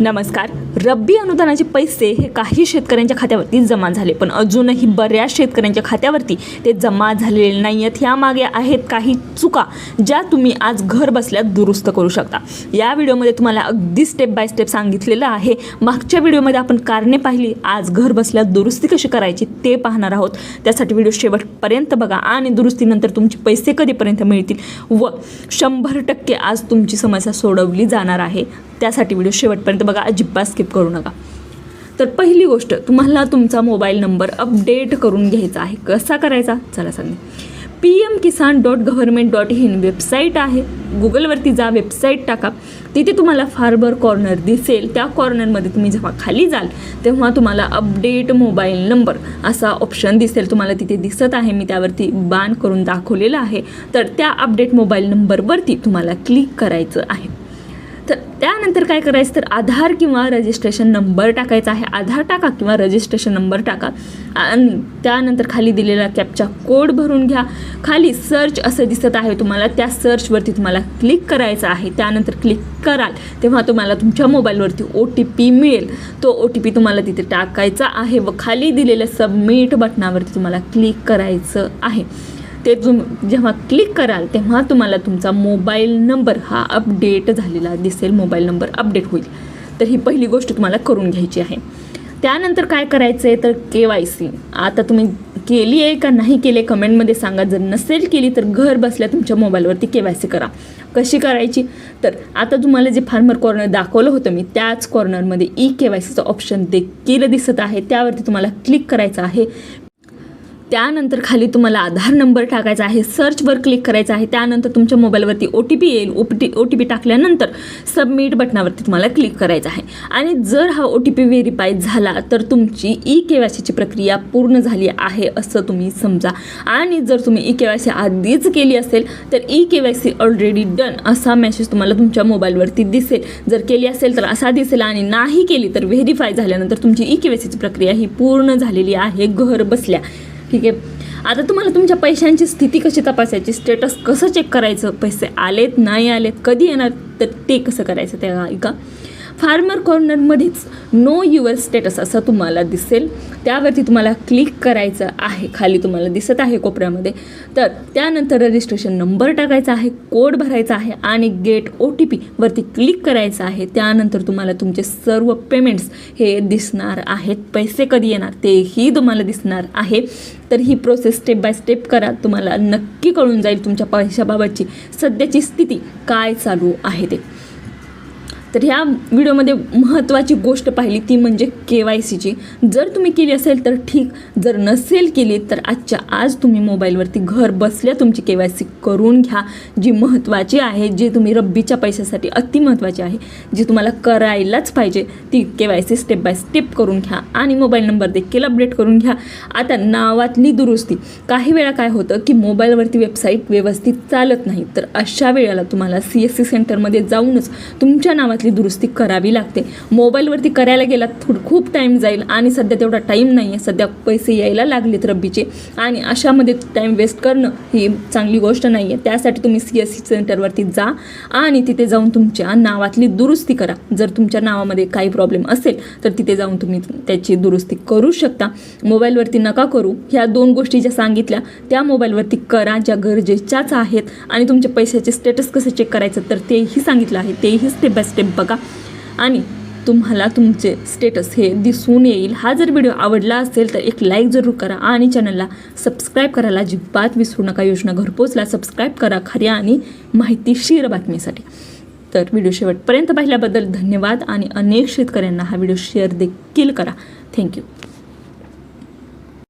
नमस्कार. रब्बी अनुदानाचे पैसे हे काही शेतकऱ्यांच्या खात्यावरती जमा झाले पण अजूनही बऱ्याच शेतकऱ्यांच्या खात्यावरती ते जमा झालेले नाही आहेत ह्यामागे आहेत काही चुका ज्या तुम्ही आज घर बसल्या दुरुस्त करू शकता. या व्हिडिओमध्ये तुम्हाला अगदी स्टेप बाय स्टेप सांगितलेलं आहे. मागच्या व्हिडिओमध्ये आपण कारणे पाहिली. आज घर बसल्या दुरुस्ती कशी करायची ते पाहणार आहोत. त्यासाठी व्हिडिओ शेवटपर्यंत बघा आणि दुरुस्तीनंतर तुमचे पैसे कधीपर्यंत मिळतील व शंभर टक्के आज तुमची समस्या सोडवली जाणार आहे. त्यासाठी व्हिडिओ शेवटपर्यंत बघा अजिबात स्किप करू नका. तर पहिली गोष्ट तुम्हाला तुमचा मोबाईल नंबर अपडेट करून घ्यायचा आहे. कसा करायचा? चला सांगते. P M Kisan dot government dot in website आहे. गुगलवरती जा वेबसाईट टाका. तिथे तुम्हाला फार्बर कॉर्नर दिसेल. त्या कॉर्नरमध्ये तुम्ही जेव्हा खाली जाल तेव्हा तुम्हाला अपडेट मोबाईल नंबर असा ऑप्शन दिसेल. तुम्हाला तिथे दिसत आहे. मी त्यावरती बाण करून दाखवलेलं आहे. तर त्या अपडेट मोबाईल नंबरवरती तुम्हाला क्लिक करायचं आहे. तर त्यानंतर काय करायचं? तर आधार किंवा रजिस्ट्रेशन नंबर टाकायचा आहे. आधार टाका किंवा रजिस्ट्रेशन नंबर टाका. आणि त्यानंतर खाली दिलेला कॅपचा कोड भरून घ्या. खाली सर्च असं दिसत आहे तुम्हाला. त्या सर्चवरती तुम्हाला क्लिक करायचं आहे. त्यानंतर क्लिक कराल. तेव्हा तुम्हाला तुमच्या मोबाईलवरती ओ टी पी मिळेल. तो ओ टी पी तुम्हाला तिथे टाकायचा आहे व खाली दिलेल्या सबमिट बटनावरती तुम्हाला क्लिक करायचं आहे. ते तुम जेव्हा क्लिक कराल तेव्हा तुम्हाला तुमचा मोबाईल नंबर हा अपडेट झालेला दिसेल. मोबाईल नंबर अपडेट होईल. तर ही पहिली गोष्ट तुम्हाला करून घ्यायची आहे. त्यानंतर काय करायचं आहे तर के वाय सी. आता तुम्ही केली आहे का नाही केली आहे कमेंटमध्ये सांगा. जर नसेल केली तर घर बसल्या तुमच्या मोबाईलवरती के वाय सी करा. कशी करायची? तर आता तुम्हाला जे फार्मर कॉर्नर दाखवलं होतं मी त्याच कॉर्नरमध्ये ई के वाय सीचं ऑप्शन देखील दिसत आहे. त्यावरती तुम्हाला क्लिक करायचं आहे. त्यानंतर खाली तुम्हाला आधार नंबर टाकायचा आहे सर्चवर क्लिक करायचं आहे. त्यानंतर तुमच्या मोबाईलवरती ओ टी पी येईल. O T O T P टाकल्यानंतर सबमिट बटनावरती तुम्हाला क्लिक करायचं आहे. आणि जर हा ओ टी पी व्हेरीफाय झाला तर तुमची ई के वाय सीची प्रक्रिया पूर्ण झाली आहे असं तुम्ही समजा. आणि जर तुम्ही ई के वाय सी आधीच केली असेल तर E K Y C already done असा मेसेज तुम्हाला तुमच्या मोबाईलवरती दिसेल. जर केली असेल तर असा दिसेल. आणि नाही केली तर व्हेरीफाय झाल्यानंतर तुमची ई के वाय सीची प्रक्रिया ही पूर्ण झालेली आहे. घर बसल्या. ठीक आहे. आता तुम्हाला तुमच्या पैशांची स्थिती कशी तपासायची? स्टेटस कसं चेक करायचं? पैसे आलेत नाही आलेत? कधी येणार? तर ते कसं करायचं त्या ऐका फार्मर कॉर्नरमध्येच नो युअर स्टेटस असं तुम्हाला दिसेल. त्यावरती तुम्हाला क्लिक करायचं आहे. खाली तुम्हाला दिसत आहे कोपऱ्यामध्ये. तर त्यानंतर रजिस्ट्रेशन नंबर टाकायचा आहे कोड भरायचा आहे आणि गेट ओ टी पी वरती क्लिक करायचं आहे. त्यानंतर तुम्हाला तुमचे सर्व पेमेंट्स हे दिसणार आहेत. पैसे कधी येणार तेही तुम्हाला दिसणार आहे. तर ही प्रोसेस स्टेप बाय स्टेप करा. तुम्हाला नक्की कळून जाईल तुमच्या पैशाबाबतची सध्याची स्थिती काय चालू आहे ते. तर ह्या व्हिडिओमध्ये महत्त्वाची गोष्ट पाहिली ती म्हणजे के वाय सीची. जर तुम्ही केली असेल तर ठीक जर नसेल केली तर आजच्या आज तुम्ही मोबाईलवरती घर बसल्या तुमची के वाय सी करून घ्या जी महत्त्वाची आहे जी तुम्ही रब्बीच्या पैशासाठी अति महत्त्वाची आहे जी तुम्हाला करायलाच पाहिजे ती K Y C step by step करून घ्या आणि मोबाईल नंबर देखील अपडेट करून घ्या. आता नावातली दुरुस्ती. काही वेळा काय होतं की मोबाईलवरती वेबसाईट व्यवस्थित चालत नाही तर अशा वेळेला तुम्हाला सी एस सी सेंटरमध्ये जाऊनच तुमच्या नावात ती दुरुस्ती करावी लागते. मोबाईलवरती करायला गेलात थोडं खूप टाईम जाईल आणि सध्या तेवढा टाईम नाही आहे सध्या पैसे यायला लागलेत रब्बीचे आणि अशामध्ये टाईम वेस्ट करणं ही चांगली गोष्ट नाही आहे त्यासाठी तुम्ही सी एस सी सेंटरवरती जा आणि तिथे जाऊन तुमच्या नावातली दुरुस्ती करा. जर तुमच्या नावामध्ये काही प्रॉब्लेम असेल तर तिथे जाऊन तुम्ही त्याची दुरुस्ती करू शकता. मोबाईलवरती नका करू. ह्या दोन गोष्टी ज्या सांगितल्या त्या मोबाईलवरती करा ज्या गरजेच्याच आहेत आणि तुमच्या पैशाचे स्टेटस कसे चेक करायचं तर तेही सांगितलं आहे. तेही स्टेप बाय स्टेप बघा. आणि तुम्हाला तुमचे स्टेटस हे दिसून येईल. हा जर व्हिडिओ आवडला असेल तर एक लाईक जरूर करा आणि चॅनलला सबस्क्राईब करायला अजिबात विसरू नका. योजना घरपोचला सबस्क्राईब करा खऱ्या आणि माहितीशीर बातमीसाठी. तर व्हिडिओ शेवटपर्यंत पाहिल्याबद्दल धन्यवाद आणि अनेक शेतकऱ्यांना हा व्हिडिओ शेअर देखील करा. थँक्यू